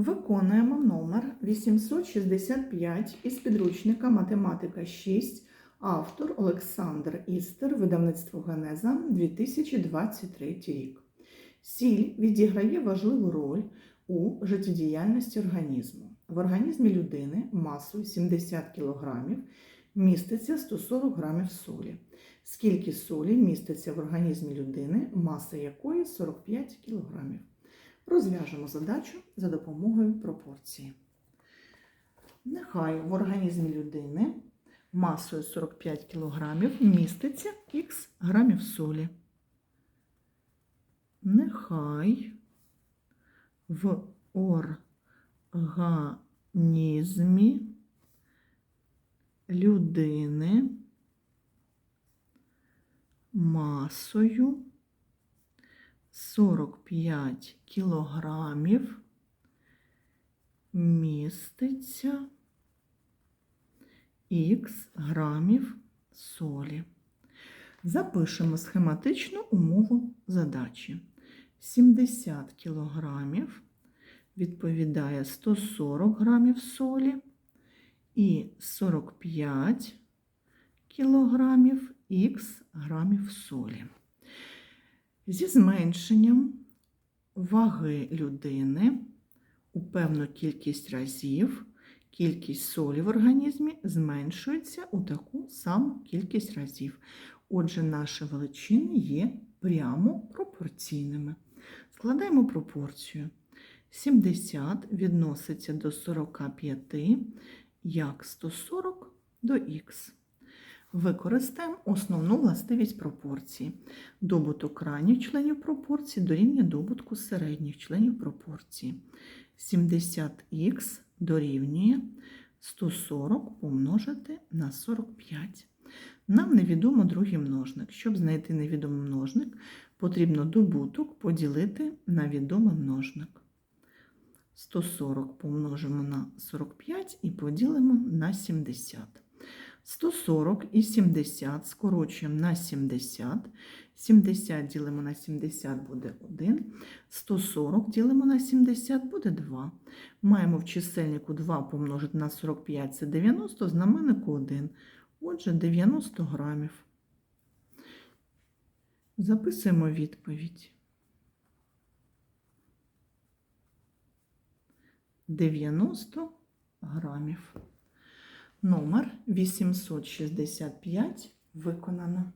Виконуємо номер 865 із підручника Математика 6, автор Олександр Істер, видавництво Генеза 2023 рік. Сіль відіграє важливу роль у життєдіяльності організму. В організмі людини масою 70 кг міститься 140 г солі. Скільки солі міститься в організмі людини, маса якої 45 кг. Розв'яжемо задачу за допомогою пропорції. Нехай в організмі людини масою 45 кг міститься х грамів солі. Нехай в організмі людини масою 45 кілограмів міститься х грамів солі. Запишемо схематичну умову задачі. 70 кілограмів відповідає 140 грамів солі і 45 кілограмів х грамів солі. Зі зменшенням ваги людини у певну кількість разів кількість солі в організмі зменшується у таку саму кількість разів. Отже, наші величини є прямо пропорційними. Складаємо пропорцію. 70 відноситься до 45 як 140 до х. Використаємо основну властивість пропорції. Добуток крайніх членів пропорції дорівнює добутку середніх членів пропорції. 70х дорівнює 140 помножити на 45. Нам невідомо другий множник. Щоб знайти невідомий множник, потрібно добуток поділити на відомий множник. 140 помножимо на 45 і поділимо на 70. 140 і 70 скорочуємо на 70. 70 ділимо на 70 буде 1. 140 ділимо на 70 буде 2. Маємо в чисельнику 2 помножити на 45 це 90, знаменнику 1. Отже, 90 грамів. Записуємо відповідь. 90 грамів. Номер 865 виконано.